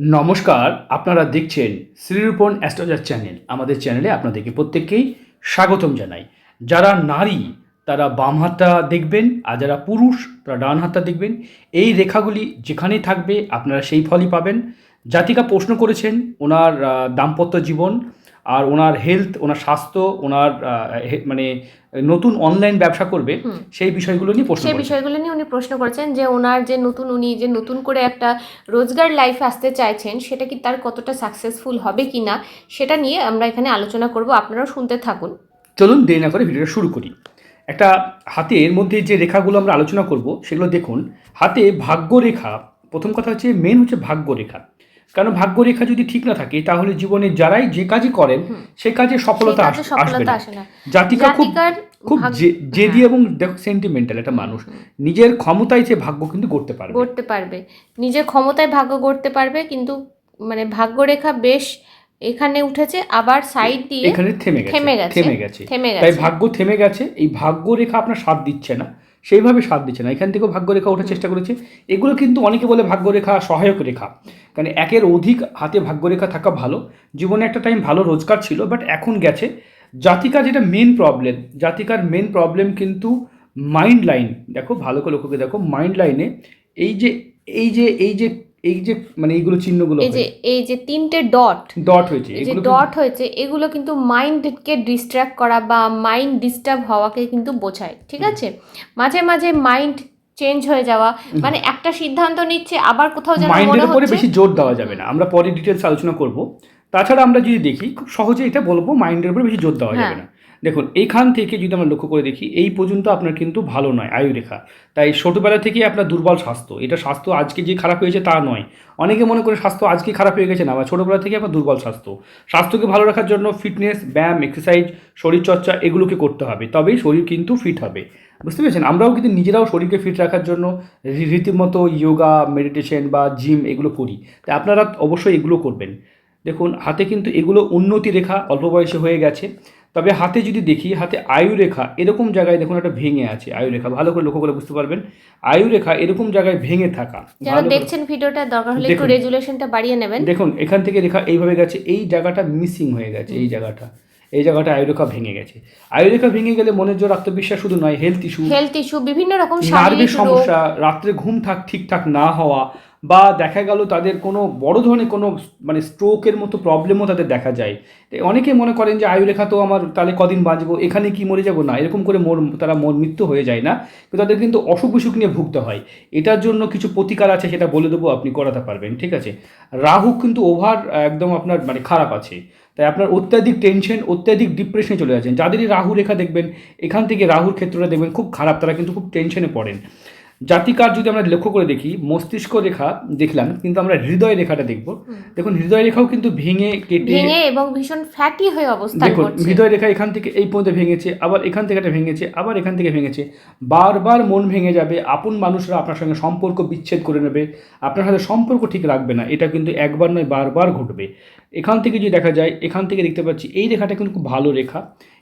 নমস্কার, আপনারা দেখছেন শ্রীরূপণ অ্যাস্ট্রোজার চ্যানেল। আমাদের চ্যানেলে আপনাদেরকে প্রত্যেককেই স্বাগতম জানাই। যারা নারী, তারা বাম হাতটা দেখবেন, আর যারা পুরুষ, তারা ডান হাতটা দেখবেন। এই রেখাগুলি যেখানেই থাকবে, আপনারা সেই ফলই পাবেন। জাতিকা প্রশ্ন করেছেন, ওনার দাম্পত্য জীবন আর ওনার হেলথ ওনার স্বাস্থ্য ওনার মানে নতুন অনলাইন ব্যবসা করবে সেই বিষয়গুলো নিয়ে প্রশ্ন সেই বিষয়গুলো নিয়ে উনি প্রশ্ন করেছেন যে ওনার যে নতুন উনি যে নতুন করে একটা রোজগার লাইফে আসতে চাইছেন সেটা কি তার কতটা সাকসেসফুল হবে কি না সেটা নিয়ে আমরা এখানে আলোচনা করব। আপনারাও শুনতে থাকুন। চলুন দেরি না করে ভিডিওটা শুরু করি। একটা হাতের মধ্যে যে রেখাগুলো আমরা আলোচনা করব সেগুলো দেখুন। হাতে ভাগ্য রেখা প্রথম কথা হচ্ছে মেন হচ্ছে ভাগ্য রেখা কারণ ভাগ্য রেখা যদি ঠিক না থাকে তাহলে জীবনে যারাই যে কাজই করেন। সে কাজে সফলতা আসবে না। জাতিকা খুব খুব জেদি হ্যাঁ। এবং দেখো সেন্টিমেন্টাল একটা মানুষ। নিজের ক্ষমতায় সে ভাগ্য কিন্তু করতে পারবে। গড়তে পারবে। নিজের ক্ষমতায় ভাগ্য গড়তে পারবে কিন্তু মানে ভাগ্যরেখা বেশ এখানে উঠেছে আবার সাইড দিয়ে এখানে থেমে গেছে। থেমে গেছে। থেমে গেছে। তাই গেছে। ভাগ্য থেমে গেছে। এই ভাগ্য রেখা আপনার সাথ দিচ্ছে না। সেইভাবে সাথ দিচ্ছে না। এখান থেকেও ভাগ্য রেখা ওঠার চেষ্টা করেছে। এগুলো কিন্তু অনেকে বলে ভাগ্যরেখা সহায়ক রেখা। কারণ একের অধিক হাতে ভাগ্যরেখা থাকা ভালো। জীবনে একটা টাইম ভালো রোজগার ছিল বাট এখন গেছে। জাতিকার যেটা মেন প্রবলেম জাতিকার মেন প্রবলেম কিন্তু মাইন্ড লাইন দেখো ভালো করে লক্ষ্যকে দেখো মাইন্ড লাইনে এই যে এই যে এই যে এই যে মানে এইগুলো চিহ্নগুলো এই যে এই যে তিনটে ডট ডট হয়েছে যে ডট হয়েছে এগুলো কিন্তু মাইন্ডকে ডিস্ট্র্যাক্ট করা বা মাইন্ড ডিস্টার্ব হওয়াকে কিন্তু বোঝায় ঠিক আছে? মাঝে মাঝে মাইন্ড চেঞ্জ হয়ে যাওয়া মানে একটা সিদ্ধান্ত নিচ্ছে আবার কোথাও যেন মাইন্ডের উপরে বেশি জোর দেওয়া যাবে না। আমরা পরে ডিটেলস আলোচনা করব। তাছাড়া আমরা যদি দেখি খুব সহজে এটা বলব মাইন্ডের উপরে বেশি জোর দেওয়া যাবে হ্যাঁ। না। দেখুন এইখান থেকে যদি আমরা লক্ষ্য করে দেখি, এই পর্যন্ত আপনার কিন্তু ভালো নয় আয়ুরেখা। তাই ছোটোবেলা থেকেই আপনার দুর্বল স্বাস্থ্য। এটা স্বাস্থ্য আজকে যে খারাপ হয়েছে তা নয়। অনেকে মনে করে স্বাস্থ্য আজকে খারাপ হয়ে গেছে না, বা ছোটোবেলা থেকে আপনার দুর্বল স্বাস্থ্য। স্বাস্থ্যকে ভালো রাখার জন্য ফিটনেস ব্যায়াম এক্সারসাইজ শরীরচর্চা এগুলোকে করতে হবে। তবেই শরীর কিন্তু ফিট হবে। বুঝতে পেরেছেন? আমরাও কিন্তু নিজেরাও শরীরকে ফিট রাখার জন্য রীতিমতো যোগা মেডিটেশন বা জিম এগুলো করি। তাই আপনারা অবশ্যই এগুলো করবেন। দেখুন, হাতে কিন্তু এগুলো উন্নতি রেখা অল্প বয়সে হয়ে গেছে। তবে হাতে যদি দেখি হাতে আয়ু রেখা এরকম জায়গায় দেখুন একটা ভেঙে আছে আয়ু রেখা। ভালো করে লক্ষ্য করে বুঝতে পারবেন আয়ু রেখা এরকম জায়গায় ভেঙে থাকা। যারা দেখছেন ভিডিওটা দরকার হলে একটু রেজুলেশনটা বাড়িয়ে নেবেন। দেখুন এখান থেকে রেখা এইভাবে গেছে এই জায়গাটা মিসিং হয়ে গেছে এই জায়গাটা। এই জায়গাটা আয়ুরেখা ভেঙে গেছে। আয়ুরেখা ভেঙে গেলে মনের জোর আত্মবিশ্বাস শুধু নয় হেলথ ইস্যু হেলথ ইস্যু বিভিন্ন রকম শারীরিক সমস্যা রাত্রে ঘুম থাক ঠিকঠাক না হওয়া বা দেখা গেল তাদের কোনো বড় ধরনের কোনো মানে স্ট্রোকের মতো প্রবলেমও তাদের দেখা যায়। অনেকে মনে করেন যে আয়ুরেখা তো আমার তাহলে কদিন বাঁচবো, এখানে কি মরে যাব? না, এরকম করে মোর, তারা মোর মৃত্যু হয়ে যায় না। কিন্তু তাদের কিন্তু অসুখ বিসুখ নিয়ে ভুগতে হয়। এটার জন্য কিছু প্রতিকার আছে, সেটা বলে দেবো, আপনি করাতে পারবেন, ঠিক আছে? রাহু কিন্তু ওভার একদম আপনার মানে খারাপ আছে। তাই আপনার অত্যাধিক টেনশন অত্যাধিক ডিপ্রেশনে চলে যাচ্ছেন। যাদেরই রাহু রেখা দেখবেন, এখান থেকে রাহুর ক্ষেত্রটা দেখবেন খুব খারাপ, তারা কিন্তু খুব টেনশনে পড়েন। জাতিকার যদি আমরা লক্ষ্য করে দেখি মস্তিষ্ক রেখা দেখলাম কিন্তু আমরা হৃদয় রেখাটা দেখব। দেখুন হৃদয় রেখাও কিন্তু ভেঙে কেটে ভেঙে এবং ভীষণ ফ্যাটি হয়ে অবস্থান দেখুন হৃদয় রেখা এখান থেকে এই পর্যন্ত ভেঙেছে আবার এখান থেকে একটা ভেঙেছে আবার এখান থেকে ভেঙেছে। বারবার মন ভেঙে যাবে আপন মানুষরা আপনার সঙ্গে সম্পর্ক বিচ্ছেদ করে নেবে আপনার সাথে সম্পর্ক ঠিক রাখবে না এটা কিন্তু একবার নয় বারবার ঘটবে। এখান থেকে যদি দেখা যায় এখান থেকে দেখতে পাচ্ছি এই রেখাটা কিন্তু খুব ভালো রেখা।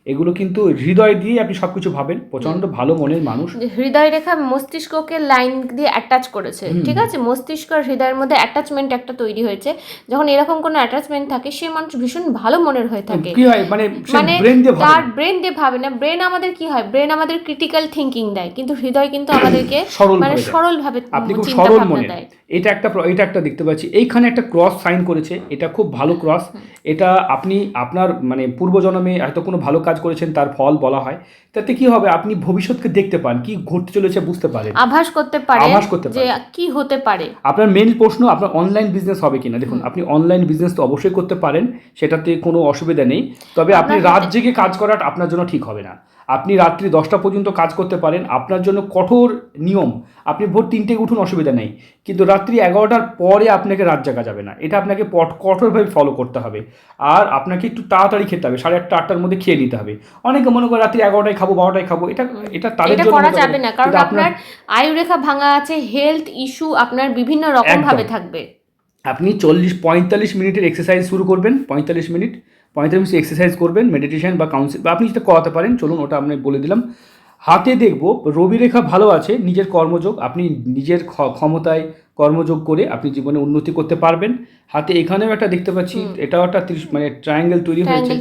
এগুলো কিন্তু হৃদয় দিয়ে আপনি সব কিছু ভাবেন প্রচণ্ড ভালো মনের মানুষ। হৃদয় রেখা মস্তিষ্ককে লাইন দিয়ে অ্যাটাচ করেছে ঠিক আছে? মস্তিষ্ক আর হৃদয়ের মধ্যে অ্যাটাচমেন্ট একটা তৈরি হয়েছে। যখন এরকম কোনো অ্যাটাচমেন্ট থাকে সে মানুষ ভীষণ ভালো মনের হয়ে থাকে। কি হয়? মানে মানে তার। ব্রেন দিয়ে ভাবে না। ব্রেন আমাদের কি হয়? ব্রেন আমাদের ক্রিটিক্যাল থিঙ্কিং দেয়। কিন্তু হৃদয় কিন্তু আমাদেরকে মানে সরল ভাবে আপনি খুব সরল মনে দেয়। এটা একটা এটা একটা দেখতে পাচ্ছি। এইখানে একটা ক্রস সাইন করেছে। এটা খুব ভালো ক্রস এটা আপনি আপনার মানে পূর্বজন্মে হয়তো কোনো ভালো কাজ করেছেন তার ফল বলা হয় তাতে কি হবে? আপনি ভবিষ্যৎকে দেখতে পান কি ঘটতে চলেছে বুঝতে পারেন। আভাস করতে পারে আভাস করতে যে কি হতে পারে। আপনার মেন প্রশ্ন আপনার অনলাইন বিজনেস হবে কিনা? দেখুন আপনি অনলাইন বিজনেস তো অবশ্যই করতে পারেন সেটাতে কোনো অসুবিধা নেই। তবে আপনি রাত জেগে কাজ করাটা আপনার জন্য ঠিক হবে না। আপনি রাত্রি দশটা পর্যন্ত কাজ করতে পারেন। আপনার জন্য কঠোর নিয়ম আপনি ভোর তিনটে উঠুন অসুবিধা নেই। কিন্তু রাত্রি এগারোটার পরে আপনাকে রাত জাগা যাবে না। এটা আপনাকে পট কঠোরভাবে ফলো করতে হবে। আর আপনাকে একটু তাড়াতাড়ি খেতে হবে। সাড়ে আটটা আটটার মধ্যে খেয়ে নিতে হবে। অনেকে মনে করে রাত্রি এগারোটায় খাব বারোটায় খাব। এটা এটা তাদের জন্য করা যাবে না। কারণ আপনার আয়ুরেখা ভাঙা আছে হেলথ ইস্যু আপনার বিভিন্ন রকম ভাবে থাকবে। আপনি চল্লিশ পঁয়তাল্লিশ মিনিটের এক্সারসাইজ শুরু করবেন। পঁয়তাল্লিশ মিনিট। পঁয়তাল্লিশ মিনিট এক্সারসাইজ করবেন মেডিটেশন বা কাউন্সিল বা আপনি যেটা করাতে পারেন চলুন ওটা আমি বলে দিলাম। হাতে দেখব রবি রেখা ভালো আছে নিজের কর্মযোগ আপনি নিজের ক্ষমতায় কর্মযোগ করে আপনি জীবনে উন্নতি করতে পারবেন। হাতে এখানেও একটা দেখতে পাচ্ছি এটাও একটা ত্রিশ- মানে ট্রায়াঙ্গেল তৈরি হয়েছে।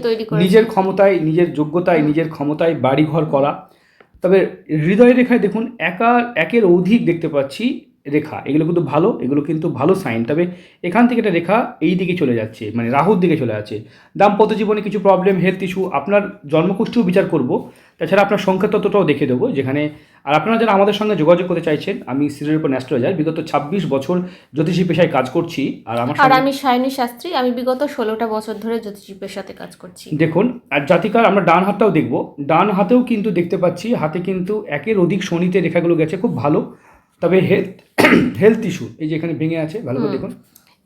নিজের ক্ষমতায় নিজের যোগ্যতায় নিজের ক্ষমতায় বাড়িঘর করা। তবে হৃদয় রেখায় দেখুন একা একের অধিক দেখতে পাচ্ছি। রেখা এগুলো কিন্তু ভালো এগুলো কিন্তু ভালো সাইন তবে এখান থেকে একটা রেখা এই দিকে চলে যাচ্ছে মানে রাহুর দিকে চলে যাচ্ছে। দাম্পত্য জীবনে কিছু প্রবলেম হেলথ ইস্যু আপনার জন্মকুষ্ঠিও বিচার করব। তাছাড়া আপনার সংখ্যা তত্ত্বটাও দেখে দেবো যেখানে আর আপনারা যারা আমাদের সঙ্গে যোগাযোগ করতে চাইছেন আমি সিরিয়াল উপর ন্যাস্ট্রোলজার বিগত ছাব্বিশ বছর জ্যোতিষী পেশায় কাজ করছি আর আমার আর আমি সায়নী শাস্ত্রী আমি বিগত ষোলোটা বছর ধরে জ্যোতিষী পেশাতে কাজ করছি। দেখুন আর জাতিকার আমরা ডান হাতটাও দেখব। ডান হাতেও কিন্তু দেখতে পাচ্ছি হাতে কিন্তু একের অধিক শনিতে রেখাগুলো গেছে খুব ভালো। তবে হেলথ হেলথ ইস্যু এই যে এখানে ভেঙে আছে ভালো করে দেখুন।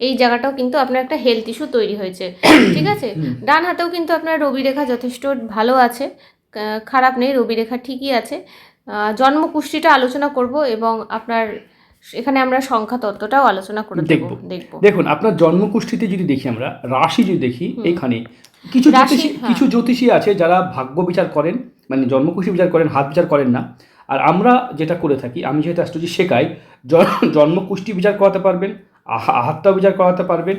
এই জায়গাটাও কিন্তু আপনার একটা হেলথ ইস্যু তৈরি হয়েছে ঠিক আছে? ডান হাতেও কিন্তু আপনার রবি রেখা যথেষ্ট ভালো আছে খারাপ নেই রবি রেখা ঠিকই আছে। আহ, জন্ম কুষ্টিটা আলোচনা করব এবং আপনার এখানে আমরা সংখ্যা তত্ত্বটাও আলোচনা করে দেখব। দেখব। দেখুন আপনার জন্মকুষ্ঠিতে যদি দেখি আমরা রাশি যদি দেখি এখানে কিছু রাশি, হ্যাঁ। কিছু জ্যোতিষী আছে যারা ভাগ্য বিচার করেন মানে জন্মকুষ্ঠি বিচার করেন হাত বিচার করেন না আর আমরা যেটা করে থাকি আমি যেহেতু অ্যাস্ট্রোলজি শেখাই জন- জন্মকুষ্ঠি বিচার করাতে পারবেন আহা- হাতটা বিচার করাতে পারবেন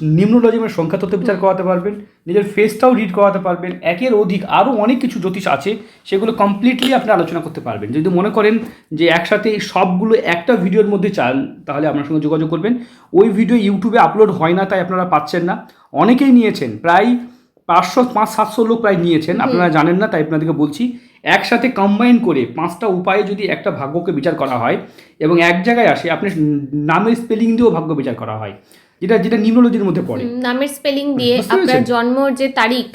নিম্নলজিমের সংখ্যা তত্ত্ব বিচার করাতে পারবেন নিজের ফেসটাও রিড করাতে পারবেন একের অধিক আরও অনেক কিছু জ্যোতিষ আছে সেগুলো কমপ্লিটলি আপনি আলোচনা করতে পারবেন। যদি মনে করেন যে একসাথে সবগুলো একটা ভিডিওর মধ্যে চান তাহলে আপনার সঙ্গে যোগাযোগ করবেন। ওই ভিডিও ইউটিউবে আপলোড হয় না তাই আপনারা পাচ্ছেন না। অনেকেই নিয়েছেন প্রায় পাঁচশো পাঁচ সাতশো লোক প্রায় নিয়েছেন আপনারা জানেন না তাই আপনাদেরকে বলছি। একসাথে কম্বাইন করে পাঁচটা উপায়ে যদি একটা ভাগ্যকে বিচার করা হয় এবং এক জায়গায় আসে আপনি নামের স্পেলিং দিয়েও ভাগ্য বিচার করা হয় যেটা যেটা নিম্নলজির মধ্যে পড়ে। নামের স্পেলিং দিয়ে আপনার? জন্মর যে তারিখ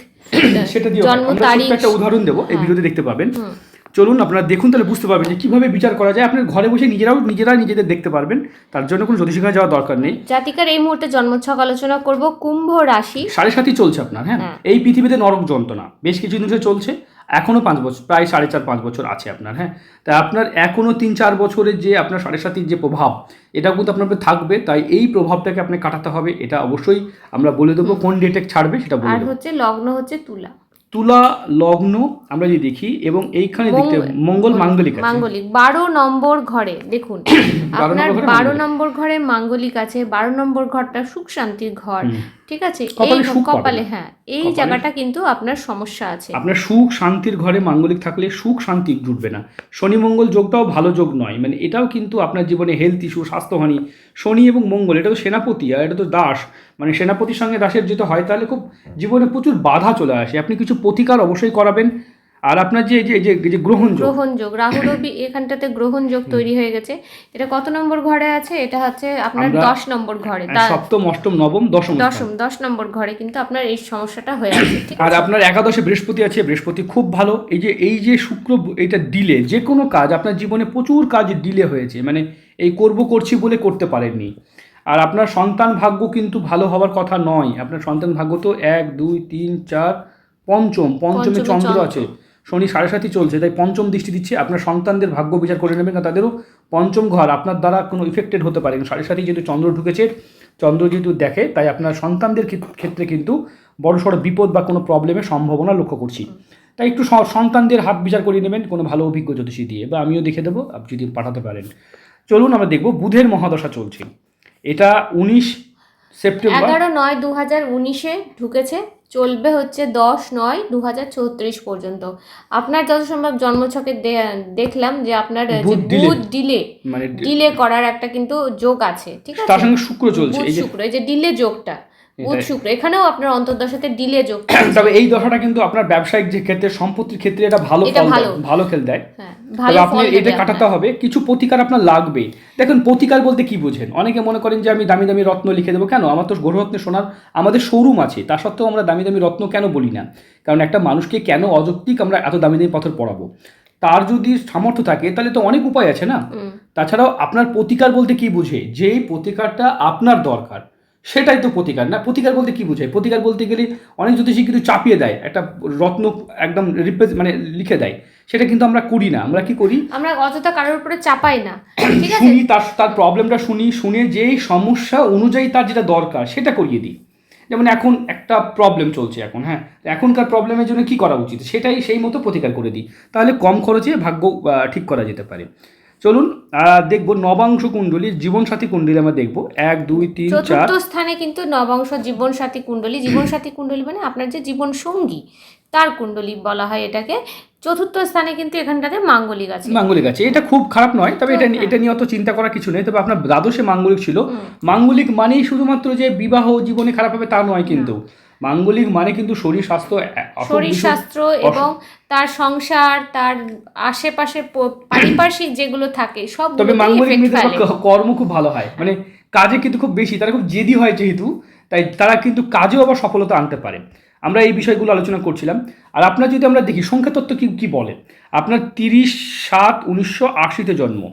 সেটা দিয়ে জন্ম তারিখ। একটা উদাহরণ দেবো এই ভিডিওতে দেখতে পাবেন। চলুন আপনারা দেখুন তাহলে বুঝতে পারবেন যে কীভাবে বিচার করা যায়। আপনার ঘরে বসে নিজেরাও নিজেরা নিজেদের দেখতে পারবেন। তার জন্য কোনো জ্যোতিষিকা যাওয়ার দরকার নেই। জাতিকার এই মুহূর্তে জন্মছক আলোচনা করব কুম্ভ রাশি। সাড়ে সাতই চলছে আপনার হ্যাঁ? হ্যাঁ। এই পৃথিবীতে নরক যন্ত্রণা। বেশ কিছু দিন ধরে চলছে। এখনও পাঁচ বছর প্রায় সাড়ে চার পাঁচ বছর আছে আপনার হ্যাঁ? তাই আপনার এখনও তিন চার বছরের যে আপনার সাড়ে সাতির যে প্রভাব এটা কিন্তু আপনার থাকবে। তাই এই প্রভাবটাকে আপনি কাটাতে হবে। এটা অবশ্যই আমরা বলে দেবো কোন ডেটে ছাড়বে সেটা বলে আর হচ্ছে লগ্ন হচ্ছে তুলা। তুলা লগ্ন আমরা যদি দেখি এবং এইখানে দেখতে মঙ্গল- মঙ্গল মাঙ্গলিক আছে। মাঙ্গলিক। বারো নম্বর ঘরে দেখুন আপনার বারো নম্বর ঘরে মাঙ্গলিক আছে বারো নম্বর ঘরটা সুখ শান্তির ঘর। ঠিক আছে? এই কপালে হ্যাঁ এই জায়গাটা কিন্তু আপনার সমস্যা আছে। আপনার সুখ শান্তির ঘরে মাঙ্গলিক থাকলে সুখ শান্তি জুটবে না। শনি মঙ্গল যোগটাও ভালো যোগ নয়। মানে এটাও কিন্তু আপনার জীবনে হেলথ ইস্যু স্বাস্থ্যহানি শনি এবং মঙ্গল এটা তো সেনাপতি আর এটা তো দাস। মানে সেনাপতির সঙ্গে দাসের যেটা হয় তাহলে খুব জীবনে প্রচুর বাধা চলে আসে। আপনি কিছু প্রতিকার অবশ্যই করাবেন। আর আপনার যে যে যে- যে গ্রহণ যোগ গ্রহণ যোগ রাহু রবি এখানটাতে গ্রহণ যোগ তৈরি হয়ে গেছে। এটা কত নম্বর ঘরে আছে? এটা হচ্ছে আপনার দশ নম্বর ঘরে। সপ্তম অষ্টম নবম দশম দশম দশ নম্বর ঘরে কিন্তু আপনার এই সমস্যাটা হয়ে আছে আর আপনার একাদশে বৃহস্পতি আছে বৃহস্পতি খুব ভালো। এই যে এই যে শুক্র এটা ডিলে যে কোনো কাজ আপনার জীবনে প্রচুর কাজ ডিলে হয়েছে। মানে এই করব করছি বলে করতে পারেননি। আর আপনার সন্তান ভাগ্য কিন্তু ভালো হওয়ার কথা নয়। আপনার সন্তান ভাগ্য তো এক দুই তিন চার পঞ্চম। পঞ্চমে চন্দ্র। আছে। শনি সাড়ে সাতই চলছে, তাই পঞ্চম দৃষ্টি দিচ্ছে। আপনার সন্তানদের ভাগ্য বিচার করে নেবেন, কারণ তাদেরও পঞ্চম ঘর, আপনার দ্বারা কোনো ইফেক্টেড হতে পারে। সাড়ে সাতই যেহেতু চন্দ্র ঢুকেছে, চন্দ্র যেহেতু দেখে, তাই আপনার সন্তানদের ক্ষেত- ক্ষেত্রে কিন্তু বড় সড়ো বিপদ বা কোনো প্রবলেমের সম্ভাবনা লক্ষ্য করছি। তাই একটু সন্তানদের হাত বিচার করিয়ে নেবেন, কোনো ভালো অভিজ্ঞ জ্যোতিষী দিয়ে, বা আমিও দেখে দেবো আপনি যদি পাঠাতে পারেন। চলুন আমরা দেখব, বুধের মহাদশা চলছে। এটা উনিশ সেপ্টেম্বর। এগারো নয় দু হাজার উনিশে ঢুকেছে চলবে হচ্ছে দশ নয় দু হাজার চৌত্রিশ পর্যন্ত। আপনার যত সম্ভব জন্মছকে দেখলাম যে আপনার বুধ ডিলে মানে ডিলে করার একটা কিন্তু যোগ আছে ঠিক আছে? তার সঙ্গে শুক্র চলছে শুক্র এই যে ডিলে যোগটা। বুধ শুক্র এখানেও আপনার অন্তর্দশাতে ডিলে যোগ তবে এই দশাটা কিন্তু আপনার ব্যবসায়িক যে ক্ষেত্রে সম্পত্তির ক্ষেত্রে এটা ভালো ভালো। খেল দেয়। হ্যাঁ তবে আপনি এটা কাটাতে হবে কিছু প্রতিকার আপনার লাগবে। দেখুন প্রতিকার বলতে কি বুঝেন? অনেকে মনে করেন যে আমি দামি দামি রত্ন লিখে দেবো। কেন? আমার তো গ্রহরত্নে সোনার আমাদের শোরুম আছে। তা সত্ত্বেও আমরা দামি দামি রত্ন কেন বলি না? কারণ একটা মানুষকে কেন অযৌক্তিক আমরা এত দামি দামি পাথর পড়াবো? তার যদি সামর্থ্য থাকে তাহলে তো অনেক উপায় আছে না? তাছাড়াও আপনার প্রতিকার বলতে কি বুঝে? যেই প্রতিকারটা আপনার দরকার সেটাই তো প্রতিকার। না প্রতিকার বলতে কি বোঝায়? প্রতিকার বলতে গেলে অনেক জ্যোতিষী কিন্তু চাপিয়ে দেয় একটা রত্ন একদম রিপ্রেজ মানে লিখে দেয়। সেটা কিন্তু আমরা করি না। আমরা কি করি? আমরা অযথা কারোর উপরে চাপাই না। ঠিক আছে? শুনি তার তার প্রবলেমটা শুনি শুনে যেই সমস্যা অনুযায়ী তার যেটা দরকার সেটা করিয়ে দিই। যেমন এখন একটা প্রবলেম চলছে এখন হ্যাঁ? এখনকার প্রবলেমের জন্য কি করা উচিত? সেটাই সেই মতো প্রতিকার করে দিই। তাহলে কম খরচে ভাগ্য ঠিক করা যেতে পারে। চলুন দেখব নবাংশ কুণ্ডলী জীবনসাথী কুণ্ডলী আমরা দেখব। এক, দুই, তিন চতুর্থ স্থানে কিন্তু নবাংশ জীবনসাথী কুণ্ডলী। জীবনসাথী কুণ্ডলী মানে আপনার যে জীবন সঙ্গী তার কুণ্ডলী বলা হয় এটাকে। চতুর্থ স্থানে কিন্তু এখানটাতে মাঙ্গলিক আছে। মাঙ্গলিক আছে। এটা খুব খারাপ নয় তবে এটা। এটা নিয়ে অত চিন্তা করার কিছু নেই তবে আপনার দ্বাদশে মাঙ্গলিক ছিল। মাঙ্গলিক মানেই শুধুমাত্র যে বিবাহ জীবনে খারাপ হবে তা নয় কিন্তু। মাঙ্গলিক মানে কিন্তু শরীর স্বাস্থ্য শরীর স্বাস্থ্য এবং তার সংসার তার আশেপাশে পারিপার্শ্বিক যেগুলো থাকে সব তবে মাঙ্গলিক কর্ম খুব ভালো হয়। মানে কাজে কিন্তু খুব বেশি তারা খুব জেদি হয় যেহেতু তাই তারা কিন্তু কাজেও আবার সফলতা আনতে পারে। আমরা এই বিষয়গুলো আলোচনা করছিলাম। আর আপনার যদি আমরা দেখি সংখ্যা তত্ত্ব কি কি বলে? আপনার তিরিশ সাত উনিশশো আশিতে জন্ম।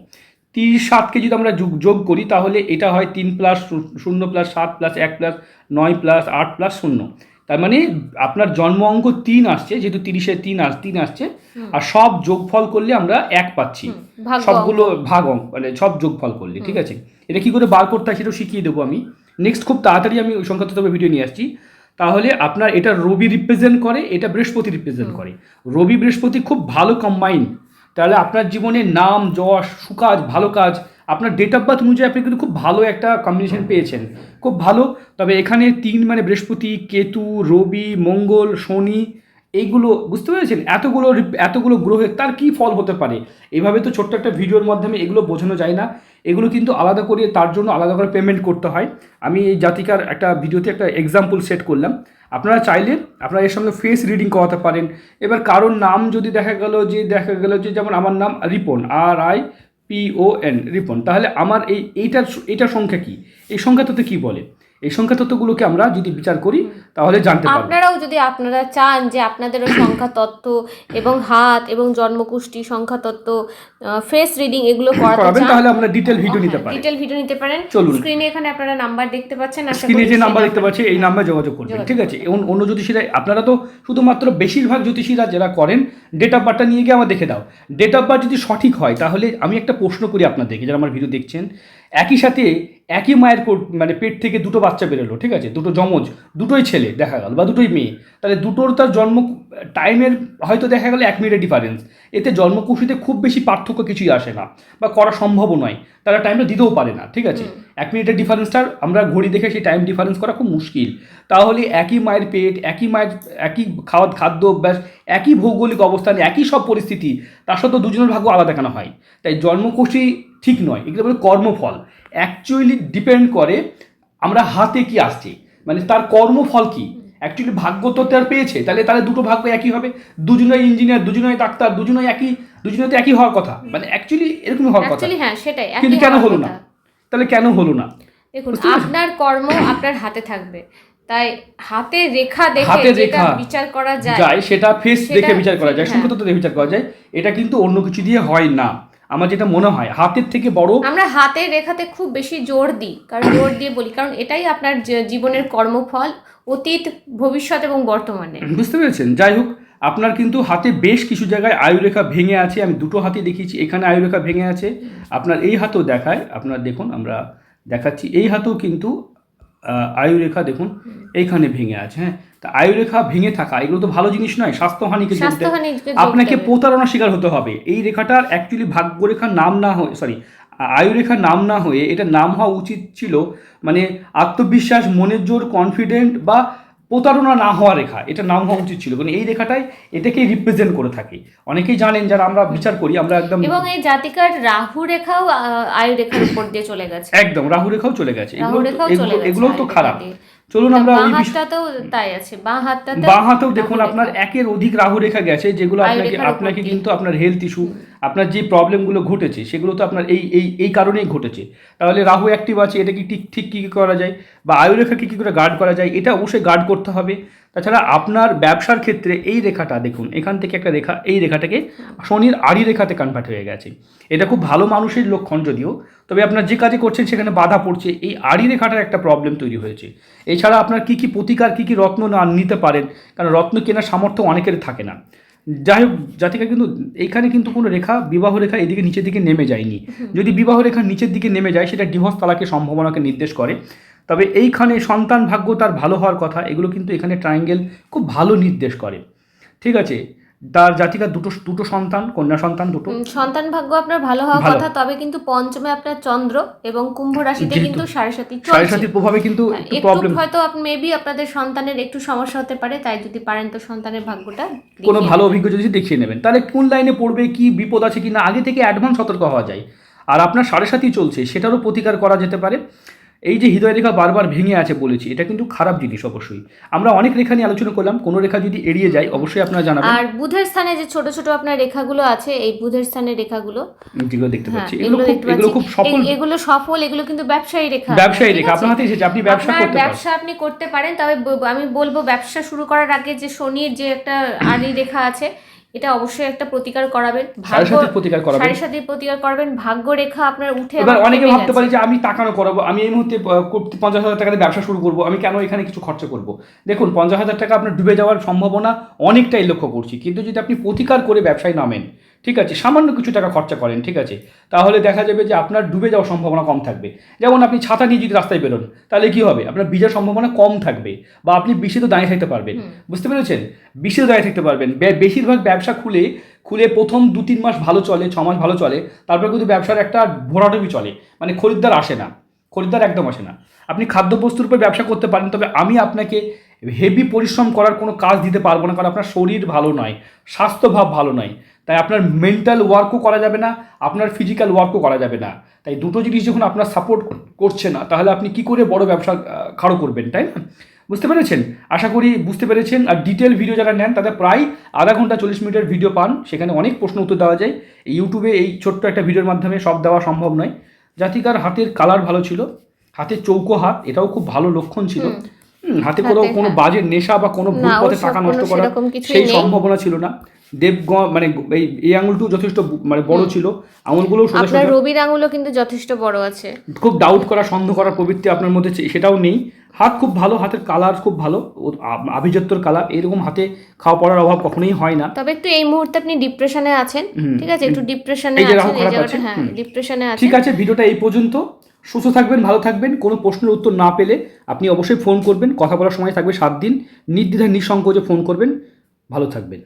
তিরিশ সাতকে যদি আমরা যোগ যোগ করি তাহলে এটা হয় তিন প্লাস শূন্য প্লাস সাত প্লাস এক প্লাস নয় প্লাস আট প্লাস শূন্য। তার মানে আপনার জন্ম অঙ্ক তিন আসছে যেহেতু তিরিশে তিন আস তিন আসছে। আর সব যোগফল করলে আমরা এক পাচ্ছি। সবগুলো ভাগ অঙ্ক মানে সব যোগফল করলে ঠিক আছে? এটা কি করে বার করতে হয় সেটাও শিখিয়ে দেবো আমি। নেক্সট খুব তাড়াতাড়ি আমি ওই সংখ্যা তত্ত্ব ভিডিও নিয়ে আসছি। তাহলে আপনার এটা রবি রিপ্রেজেন্ট করে এটা বৃহস্পতি রিপ্রেজেন্ট করে। রবি বৃহস্পতি খুব ভালো কম্বাইন তাহলে আপনার জীবনে নাম যশ সুকাজ ভালো কাজ আপনার ডেট অফ বার্থ অনুযায়ী আপনি কিন্তু খুব ভালো একটা কম্বিনেশন পেয়েছেন। খুব ভালো। তবে এখানে তিন মানে বৃহস্পতি কেতু রবি মঙ্গল শনি এইগুলো বুঝতে পেরেছেন? এতগুলো এতগুলো গ্রহের তার কি ফল হতে পারে? এভাবে তো ছোট্ট একটা ভিডিওর মাধ্যমে এগুলো বোঝানো যায় না। এগুলো কিন্তু আলাদা করে তার জন্য আলাদা করে পেমেন্ট করতে হয়। আমি এই জাতিকার একটা ভিডিওতে একটা এক্সাম্পল সেট করলাম। আপনারা চাইলে আপনারা এর সঙ্গে ফেস রিডিং করাতে পারেন। এবার কারোর নাম যদি দেখা গেল যে দেখা গেল যে যেমন আমার নাম Ripon R I P O N O N Ripon. তাহলে আমার এই এইটার এইটার সংখ্যা কি? এই সংখ্যাটাতে কি বলে? এই সংখ্যা তত্ত্বগুলোকে আমরা যদি বিচার করি তাহলে জানতে পারব। আপনারাও যদি আপনারা চান যে আপনাদেরও সংখ্যা তত্ত্ব এবং হাত এবং জন্মকুষ্টি সংখ্যা তত্ত্ব ফেস রিডিং এগুলো করাতে করাবেন চান তাহলে আমরা ডিটেল ভিডিও নিতে পারি। ডিটেল ভিডিও নিতে পারেন। চলুন। স্ক্রিনে এখানে আপনারা নাম্বার দেখতে পাচ্ছেন আশা স্ক্রিনে যে নাম্বার দেখতে পাচ্ছেন এই নাম্বারে যোগাযোগ করবেন ঠিক আছে? এবং অন্য জ্যোতিষীরা আপনারা তো শুধুমাত্র বেশিরভাগ জ্যোতিষীরা যারা করেন ডেট অফ বার্থটা নিয়ে গিয়ে আমার দেখে দাও। ডেট অফ বার্থ যদি সঠিক হয় তাহলে আমি একটা প্রশ্ন করি আপনাদেরকে যারা আমার ভিডিও দেখছেন। একই সাথে একই মায়ের মানে পেট থেকে দুটো বাচ্চা বেরোলো ঠিক আছে? দুটো যমজ দুটোই ছেলে দেখা গেল বা দুটোই মেয়ে। তাহলে দুটোর তার জন্ম টাইমের হয়তো দেখা গেল এক মিনিটের ডিফারেন্স এতে জন্মকুশিতে খুব বেশি পার্থক্য কিছুই আসে না বা করা সম্ভবও নয়। তারা টাইমটা দিতেও পারে না ঠিক আছে? এক মিনিটের ডিফারেন্সটার আমরা ঘড়ি দেখে সেই টাইম ডিফারেন্স করা খুব মুশকিল। তাহলে একই মায়ের পেট একই মায়ের একই খাওয়া খাদ্য অভ্যাস একই ভৌগোলিক অবস্থান একই সব পরিস্থিতি তার সত্ত্বেও দুজনের ভাগ্য আলাদা কেন হয়? তাই জন্মকুশি ঠিক নয় এগুলো বলে কর্মফল। অ্যাকচুয়ালি ডিপেন্ড করে আমরা হাতে কি আসছে? মানে তার কর্মফল কি? অ্যাকচুয়ালি ভাগ্য তো তার পেয়েছে তাহলে তাহলে দুটো ভাগ্য একই হবে। দুজনেই ইঞ্জিনিয়ার দুজনেই ডাক্তার দুজনেই একই দুজনে তো একই হওয়ার কথা। মানে অ্যাকচুয়ালি এরকম হওয়ার কথা। হ্যাঁ সেটাই কিন্তু কেন হলো না? তাহলে কেন হলো না? দেখুন আপনার কর্ম আপনার হাতে থাকবে। তাই হাতে রেখা দেখে যেটা রেখা বিচার করা যায় সেটা ফেস দেখে বিচার করা যায় হ্যাঁ। সংখ্যা তত্ত্ব দেখে বিচার করা যায়। এটা কিন্তু অন্য কিছু দিয়ে হয় না। আমার যেটা মনে হয় হাতের থেকে বড় আমরা হাতের রেখাতে খুব বেশি জোর দিই কারণ জোর দিয়ে বলি কারণ এটাই আপনার জীবনের কর্মফল অতীত ভবিষ্যৎ এবং বর্তমানে। বুঝতে পেরেছেন? যাই হোক আপনার কিন্তু হাতে বেশ কিছু জায়গায় আয়ুরেখা ভেঙে আছে আমি দুটো হাতে দেখিয়েছি এখানে আয়ুরেখা ভেঙে আছে। আপনার এই হাতেও দেখায় আপনার দেখুন আমরা দেখাচ্ছি এই হাতেও কিন্তু আয়ুরেখা দেখুন এইখানে ভেঙে আছে হ্যাঁ? তা আয়ুরেখা ভেঙে থাকা এগুলো তো ভালো জিনিস নয় স্বাস্থ্যহানিকে আপনাকে প্রতারণা প্রতারণার শিকার হতে হবে। এই রেখাটার অ্যাকচুয়ালি ভাগ্যরেখার নাম না হয়ে সরি আয়ুরেখার নাম না হয়ে এটা নাম হওয়া উচিত ছিল মানে আত্মবিশ্বাস মনের জোর কনফিডেন্ট বা প্রতারণা না হওয়া রেখা এটা নাম হওয়া উচিত ছিল। কারণ এই রেখাটাই এটাকেই রিপ্রেজেন্ট করে থাকে। অনেকেই জানেন যারা আমরা বিচার করি আমরা একদম এবং এই জাতিকার রাহু রেখাও আয়ু রেখার উপর দিয়ে চলে গেছে। একদম রাহু রেখাও চলে গেছে। এগুলো তো- খারাপ। চলুন আমরা বাঁ ওই বিষয় হাতটাতেও তাই আছে। বাঁ হাতটাতে বাঁ হাতেও দেখুন আপনার একের অধিক রাহু রেখা গেছে যেগুলো আপনাকে আপনাকে কিন্তু আপনার হেলথ ইস্যু আপনার যে প্রবলেমগুলো ঘটেছে, সেগুলো তো আপনার এই এই এই কারণেই ঘটেছে। তাহলে রাহু অ্যাক্টিভ আছে, এটা কি ঠিক ঠিক কী কী করা যায়? বা আয়ু রেখাকে কী করে গার্ড করা যায়? এটা অবশ্যই গার্ড করতে হবে। তাছাড়া আপনার ব্যবসার ক্ষেত্রে এই রেখাটা দেখুন, এখান থেকে একটা রেখা, এই রেখাটাকে শনির আড়ি রেখাতে কনভার্ট হয়ে গেছে। এটা খুব ভালো মানুষের লক্ষণ যদিও, তবে আপনার যে কাজে করছেন সেখানে বাধা পড়ছে। এই আড়ি রেখাটার একটা প্রবলেম তৈরি হয়েছে। এছাড়া আপনার কী কী প্রতিকার, কী কী রত্ন না নিতে পারেন? কারণ রত্ন কেনার সামর্থ্য অনেকের থাকে না। যাই হোক জাতিকা কিন্তু এইখানে কিন্তু কোনো রেখা বিবাহ রেখা এদিকে নিচের দিকে নেমে যায়নি। যদি বিবাহ রেখা নিচের দিকে নেমে যায় সেটা ডিভোর্স তালাকের সম্ভাবনাকে নির্দেশ করে। তবে এইখানে সন্তান ভাগ্য তার ভালো হওয়ার কথা এগুলো কিন্তু এখানে ট্রায়াঙ্গেল খুব ভালো নির্দেশ করে। ঠিক আছে? তার জাতিকার দুটো দুটো সন্তান কন্যা সন্তান দুটো। সন্তান ভাগ্য আপনার ভালো হওয়ার কথা তবে কিন্তু পঞ্চমে আপনার চন্দ্র এবং কুম্ভ রাশিতে কিন্তু সাড়ে সাতি সাড়ে চলছে। সাতির প্রভাবে কিন্তু হ্যাঁ, প্রবলেম হয়তো মেবি আপনাদের সন্তানের একটু সমস্যা হতে পারে তাই যদি পারেন তো সন্তানের ভাগ্যটা কোনো ভালো অভিজ্ঞ যদি দেখিয়ে নেবেন তাহলে কোন লাইনে পড়বে কি বিপদ আছে কি না আগে থেকে অ্যাডভান্স সতর্ক হওয়া যায়। আর আপনার সাড়ে চলছে সেটারও প্রতিকার করা যেতে পারে। এই যে হৃদয় রেখা বারবার ভেঙে আছে বলেছি এটা কিন্তু খারাপ জিনিস অবশ্যই। আমরা অনেক রেখা নিয়ে আলোচনা করলাম কোনো রেখা যদি এড়িয়ে যায় অবশ্যই আপনারা জানাবেন। আর বুধের স্থানে যে ছোট ছোট আপনার রেখাগুলো আছে এই বুধের স্থানে রেখাগুলো যেগুলো দেখতে হ্যাঁ পাচ্ছি এগুলো খুব এগুলো খুব সফল এগুলো সফল এগুলো কিন্তু ব্যবসায়ী রেখা। ব্যবসায়ী রেখা আপনার হাতে এসেছে আপনি ব্যবসা করতে পারেন। ব্যবসা আপনি করতে পারেন তবে আমি বলব ব্যবসা শুরু করার আগে যে শনির যে একটা আড়ি রেখা আছে এটা অবশ্যই একটা প্রতিকার করাবেন। ভাগ্য প্রতিকার করাবেন। সাড়ে সাথে প্রতিকার করবেন। ভাগ্য রেখা আপনার উঠে এবার অনেকে ভাবতে পারে যে আমি টাকানো করাবো আমি এই মুহূর্তে পঞ্চাশ হাজার টাকা দিয়ে ব্যবসা শুরু করব আমি কেন এখানে কিছু খরচা করব? দেখুন পঞ্চাশ হাজার টাকা আপনার ডুবে যাওয়ার সম্ভাবনা অনেকটাই লক্ষ্য করছি। কিন্তু যদি আপনি প্রতিকার করে ব্যবসায় নামেন ঠিক আছে সামান্য কিছু টাকা খরচা করেন ঠিক আছে। তাহলে দেখা যাবে যে আপনার ডুবে যাওয়ার সম্ভাবনা কম থাকবে। যেমন আপনি ছাতা নিয়ে যদি রাস্তায় বেরোন তাহলে কি হবে? আপনার বিজার সম্ভাবনা কম থাকবে বা আপনি তো দাঁড়িয়ে থাকতে পারবেন। বুঝতে পেরেছেন? তো দাঁড়িয়ে থাকতে পারবেন। বেশিরভাগ ব্যবসা খুলে খুলে প্রথম দু তিন মাস ভালো চলে ছ মাস ভালো চলে তারপর কিন্তু ব্যবসার একটা ভরাডবি চলে। মানে খরিদ্দার আসে না। খরিদ্দার একদম আসে না। আপনি খাদ্যবস্তুর উপর ব্যবসা করতে পারেন তবে আমি আপনাকে হেভি পরিশ্রম করার কোনো কাজ দিতে পারব না কারণ আপনার শরীর ভালো নয় স্বাস্থ্যভাব ভালো নয়। তাই আপনার মেন্টাল ওয়ার্কও করা যাবে না আপনার ফিজিক্যাল ওয়ার্কও করা যাবে না। তাই দুটো জিনিস যখন আপনার সাপোর্ট করছে না তাহলে আপনি কি করে বড় ব্যবসা খাড়ো করবেন তাই না? বুঝতে পেরেছেন? আশা করি বুঝতে পেরেছেন। আর ডিটেল ভিডিও যারা নেন তাদের প্রায় আধা ঘণ্টা চল্লিশ মিনিটের ভিডিও পান। সেখানে অনেক প্রশ্ন উত্তর দেওয়া যায়। এই ইউটিউবে এই ছোট্ট একটা ভিডিওর মাধ্যমে সব দেওয়া সম্ভব নয়। জাতিকার হাতের কালার ভালো ছিল হাতের চৌকো হাত এটাও খুব ভালো লক্ষণ ছিল। হুম, হাতে কোনো কোনো। বাজে নেশা বা কোনো ভুল পথে টাকা নষ্ট করা সেই সম্ভাবনা ছিল না। দেবগ মানে এই এই আঙুলটিও যথেষ্ট মানে বড় ছিল। আঙুলগুলোও সোজা আপনার রবির আঙুলও কিন্তু যথেষ্ট বড় আছে। খুব ডাউট করা সন্দেহ করার প্রবৃত্তি আপনার মধ্যে সেটাও নেই। হাত খুব ভালো হাতের কালার খুব ভালো। আভিজাত্যর কালার এরকম হাতে খাওয়া পড়ার অভাব কখনোই হয় না। তবে একটু এই মুহূর্তে আপনি ডিপ্রেশনে আছেন ঠিক আছে? একটু ডিপ্রেশনে আছেন আছে, হ্যাঁ ডিপ্রেশনে আছেন ঠিক আছে ভিডিওটা এই পর্যন্ত। সুস্থ থাকবেন ভালো থাকবেন। কোনো প্রশ্নের উত্তর না পেলে আপনি অবশ্যই ফোন করবেন। কথা বলার সময় থাকবে সাত দিন। নির্দ্বিধায় নিঃসংকোচে ফোন করবেন। ভালো থাকবেন।